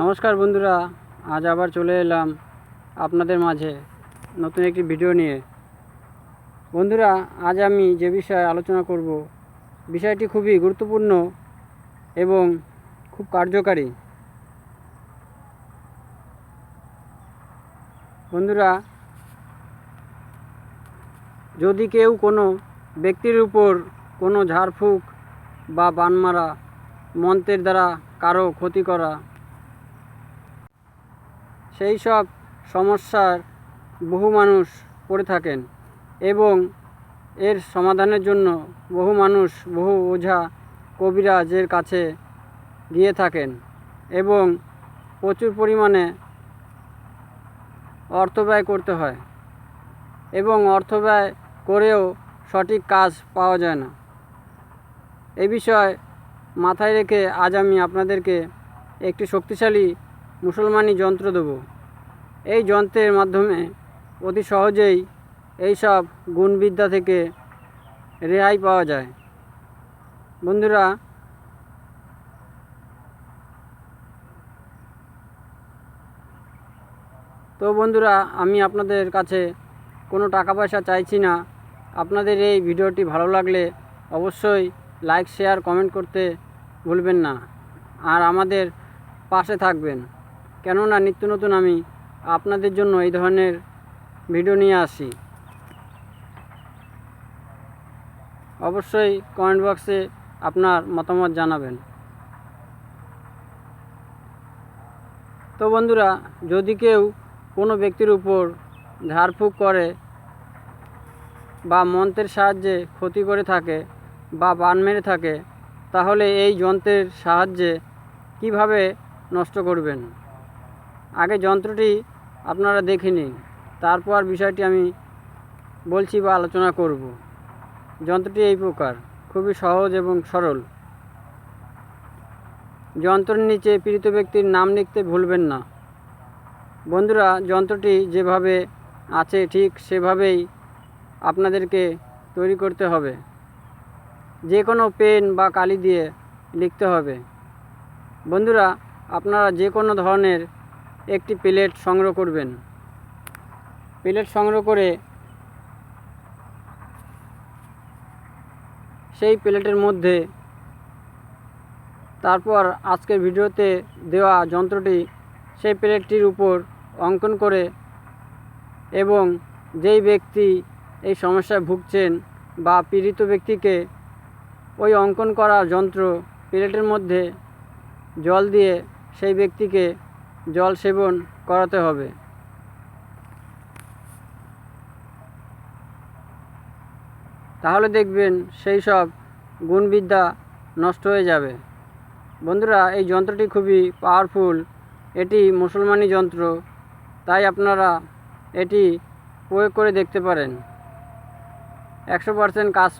নমস্কার বন্ধুরা, আজ আবার চলে এলাম আপনাদের মাঝে নতুন একটি ভিডিও নিয়ে। বন্ধুরা, আজ আমি যে বিষয়ে আলোচনা করব, বিষয়টি খুবই গুরুত্বপূর্ণ এবং খুব কার্যকারী। বন্ধুরা, যদি কেউ কোনো ব্যক্তির উপর কোনো ঝাড়ফুঁক বা বানমারা মন্ত্রের দ্বারা কারও ক্ষতি করা সেই সব সমস্যার বহু মানুষ পড়ে থাকেন এবং এর সমাধানের জন্য বহু মানুষ, বহু ওঝা কবিরাজের কাছে গিয়ে থাকেন এবং প্রচুর পরিমাণে অর্থ ব্যয় করতে হয় এবং অর্থ ব্যয় করেও সঠিক কাজ পাওয়া যায় না। এ বিষয় মাথায় রেখে আজ আমি আপনাদেরকে একটি শক্তিশালী মুসলমানি যন্ত্র দেব। এই যন্ত্রের মাধ্যমে অতি সহজেই এই সব গুণবিদ্যা থেকে রেহাই পাওয়া যায়। বন্ধুরা, তো বন্ধুরা, আমি আপনাদের কাছে কোনো টাকা পয়সা চাইছি না। আপনাদের এই ভিডিওটি ভালো লাগলে অবশ্যই লাইক, শেয়ার, কমেন্ট করতে ভুলবেন না। আর আমাদের পাশে থাকবেন। কেননা নিত্য নতুন আমি আপনাদের জন্য এই ধরনের ভিডিও নিয়ে আসি। অবশ্যই কমেন্ট বক্সে আপনার মতামত জানাবেন। তো বন্ধুরা, যদি কেউ কোনো ব্যক্তির উপর ঝাড়ফুঁক করে বা মন্ত্রের সাহায্যে ক্ষতি করে থাকে বা বান মেরে থাকে, তাহলে এই যন্ত্রের সাহায্যে কীভাবে নষ্ট করবেন? যন্ত্রটি আপনারা দেখে নিন। তারপর বিষয়টি আমি বলছি বা আলোচনা করব। যন্ত্রটি এই প্রকার, খুবই সহজ এবং সরল। যন্ত্রের নিচে পীড়িত ব্যক্তির নাম লিখতে ভুলবেন না। বন্ধুরা, যন্ত্রটি যেভাবে আছে ঠিক সেভাবেই আপনাদেরকে তৈরি করতে হবে। যে কোনো পেন বা কালি দিয়ে লিখতে হবে। বন্ধুরা, আপনারা যে কোনো ধরনের একটি প্লেট সংগ্রহ করবেন। প্লেট সংগ্রহ করে সেই প্লেটের মধ্যে তারপর আজকের ভিডিওতে দেওয়া যন্ত্রটি সেই প্লেটটির উপর অঙ্কন করে এবং যেই ব্যক্তি এই সমস্যায় ভুগছেন বা পীড়িত ব্যক্তিকে ওই অঙ্কন করা যন্ত্র প্লেটের মধ্যে জল দিয়ে সেই ব্যক্তিকে জল সেবন করাতে হবে। তাহলে দেখবেন সেই সব গুণবিদ্যা নষ্ট হয়ে যাবে। বন্ধুরা, এই যন্ত্রটি খুবই পাওয়ারফুল এটি মুসলমানি যন্ত্র, তাই আপনারা এটি প্রয়োগ করে দেখতে পারেন। একশো পার্সেন্ট কাজ